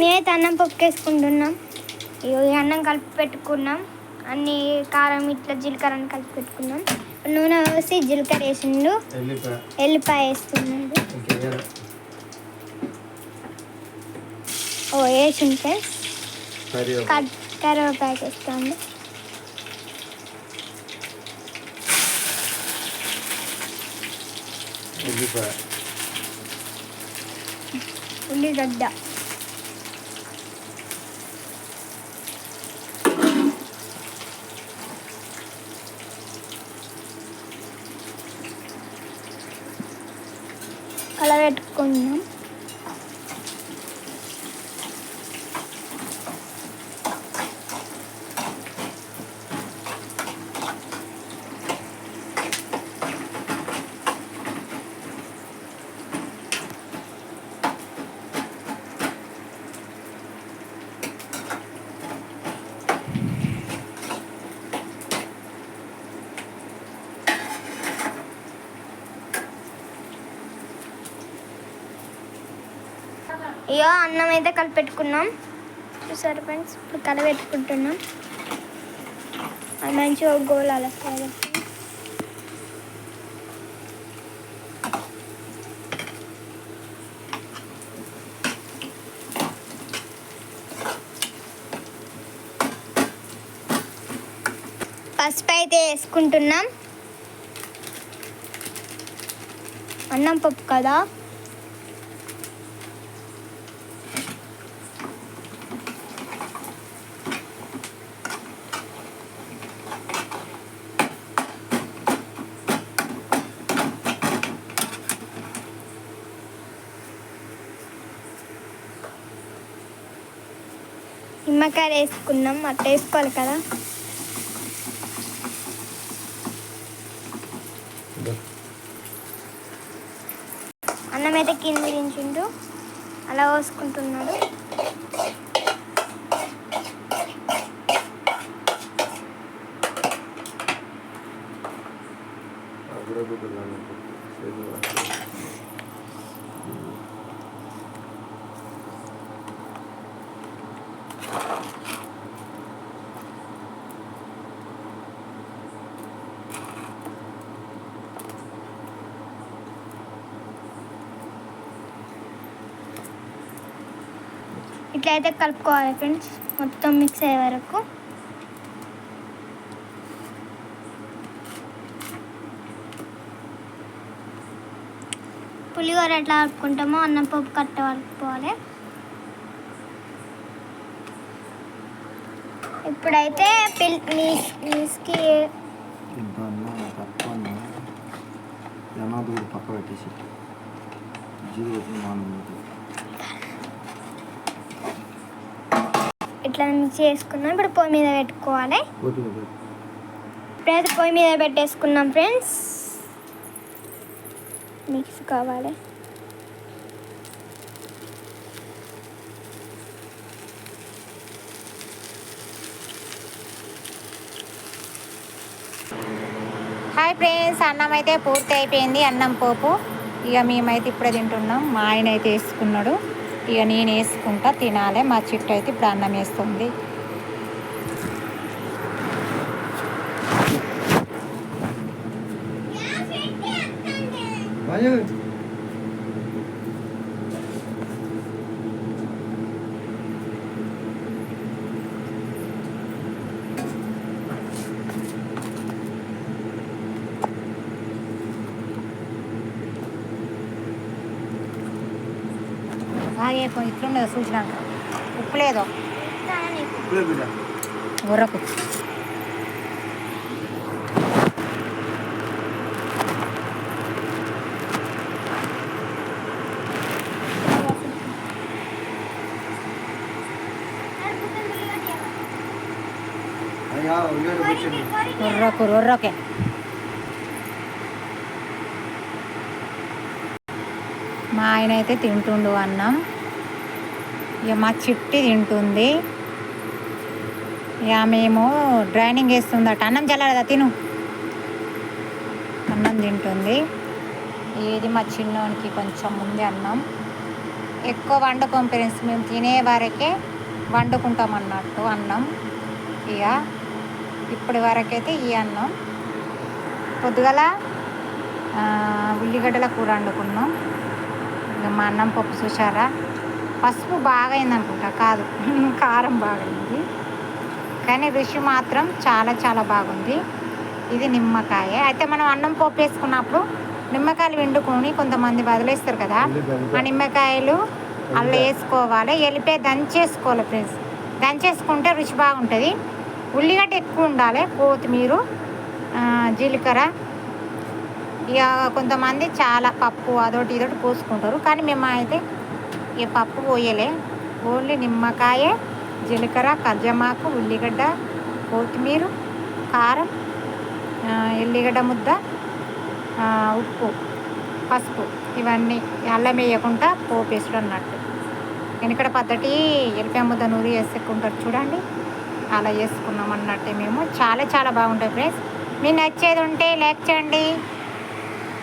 నేనైతే అన్నం పప్పు వేసుకుంటున్నాం ఇగో ఈ అన్నం కలిపి పెట్టుకున్నాం. అన్ని కారం ఇట్లా జీలకర్ర అని కలిపి పెట్టుకున్నాం. నూనె వేసి జీలకర్ర వేసిండు. ఎల్లిపాయ. వేస్తున్నాడు. ఓ వేసింటే కర్రీ కట్ కరివేపాకు వేస్తాను వెళ్ళిపోయా అలా కలబెట్టుకున్నాం ఇగో అన్నం అయితే కలిపెట్టుకున్నాం. చూసారు ఫ్రెండ్స్ ఇప్పుడు కలపెట్టుకుంటున్నాం అది మంచిగా గోళాలు వస్తాయి పసుపు అయితే వేసుకుంటున్నాం. అన్నం పప్పు కదా? నిమ్మకాయ వేసుకున్నాం అట్లా వేసుకోవాలి కదా. అన్నం అయితే కింద దించిండు అలా పోసుకుంటున్నాడు. ఇట్లా అయితే కలుపుకోవాలి ఫ్రెండ్స్. మొత్తం మిక్స్ అయ్యే వరకు. పులిహోర ఎట్లా కలుపుకుంటామో అన్నం పప్పు కట్ట కలుపుకోవాలి. ఇప్పుడైతే పిల్ నీస్ నీస్కి పక్క పెట్టేసి జీరో ఇట్లా మిక్స్ చేసుకున్నాం. ఇప్పుడు పొయ్యి మీద పెట్టుకోవాలి. ఇప్పుడైతే పొయ్యి మీద పెట్టేసుకున్నాం ఫ్రెండ్స్. మిక్స్ కావాలి. హాయ్ ఫ్రెండ్స్ అన్నం అయితే పూర్తి అయిపోయింది. అన్నం పోపు. ఇక మేమైతే ఇప్పుడే తింటున్నాం. మా ఆయన అయితే వేసుకున్నాడు. ఇక నేను వేసుకుంటా తినాలి. మా చిట్టు అయితే ఇప్పుడు అన్నం వేస్తుంది. బాగా ఇట్లుండదు చూసినాక. ఉప్పు లేదో ఉర్రకు ఉర్రకు ఉర్రకే మా ఆయన అయితే తింటుండు అన్నం. ఇక మా చిట్టి తింటుంది. ఇక మేము డ్రైనింగ్ వేస్తుందట అన్నం చల్లలేదా? తిను. అన్నం తింటుంది. ఇది మా చిన్నోనికి కొంచెం ముందే అన్నం. ఎక్కువ వండుకోం ఫ్రెండ్స్ మేము తినే వరకే వండుకుంటాం అన్నట్టు అన్నం. ఇక ఇప్పటి వరకైతే ఈ అన్నం. పొద్దుగల ఉల్లిగడ్డల కూర వండుకున్నాం. ఇక మా అన్నం పప్పు చూసారా? పసుపు బాగా అయింది అనుకుంటా కాదు. కారం బాగైంది. కానీ రుచి మాత్రం చాలా చాలా బాగుంది. ఇది నిమ్మకాయ. అయితే మనం అన్నం పోపు వేసుకున్నప్పుడు నిమ్మకాయలు వండుకొని కొంతమంది వదిలేస్తారు కదా. ఆ నిమ్మకాయలు అల్ల వేసుకోవాలి. ఎలిపే దంచేసుకోవాలి ఫ్రెండ్స్. దంచేసుకుంటే రుచి బాగుంటుంది. ఉల్లిగడ్డ ఎక్కువ ఉండాలి. కొత్తిమీర జీలకర్ర. ఇక కొంతమంది చాలా పప్పు అదొకటి ఇదొకటి పోసుకుంటారు. కానీ మేము అయితే ఈ పప్పు పోయలే. ఓన్లీ నిమ్మకాయ జీలకర్ర కర్జమాకు ఉల్లిగడ్డ కొత్తిమీర కారం ఎల్లిగడ్డ ముద్ద ఉప్పు పసుపు ఇవన్నీ అల్లం వేయకుండా పోపేసుడు అన్నట్టు. వెనకడ పద్ధతి ఎల్లిపాయ ముద్ద నూరి వేసుకుంటారు చూడండి. అలా చేసుకున్నాం అన్నట్టే మేము. చాలా చాలా బాగుంటాయి ఫ్రెండ్స్. మీకు నచ్చేది ఉంటే లైక్ చేయండి.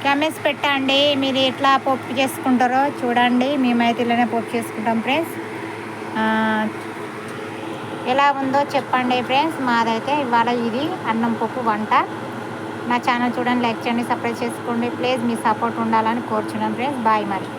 కామెంట్స్ పెట్టండి. మీరు ఎట్లా పప్పు చేసుకుంటారో చూడండి. మేమైతే ఇలానే పప్పు చేసుకుంటాం ఫ్రెండ్స్. ఎలా ఉందో చెప్పండి ఫ్రెండ్స్. మాదైతే ఇవాళ ఇది అన్నం పప్పు వంట. నా ఛానల్ చూడండి లైక్ చేయండి సబ్స్క్రైబ్ చేసుకోండి. ప్లీజ్ మీ సపోర్ట్ ఉండాలని కోరుచున్నాం ఫ్రెండ్స్. బాయ్ మరి.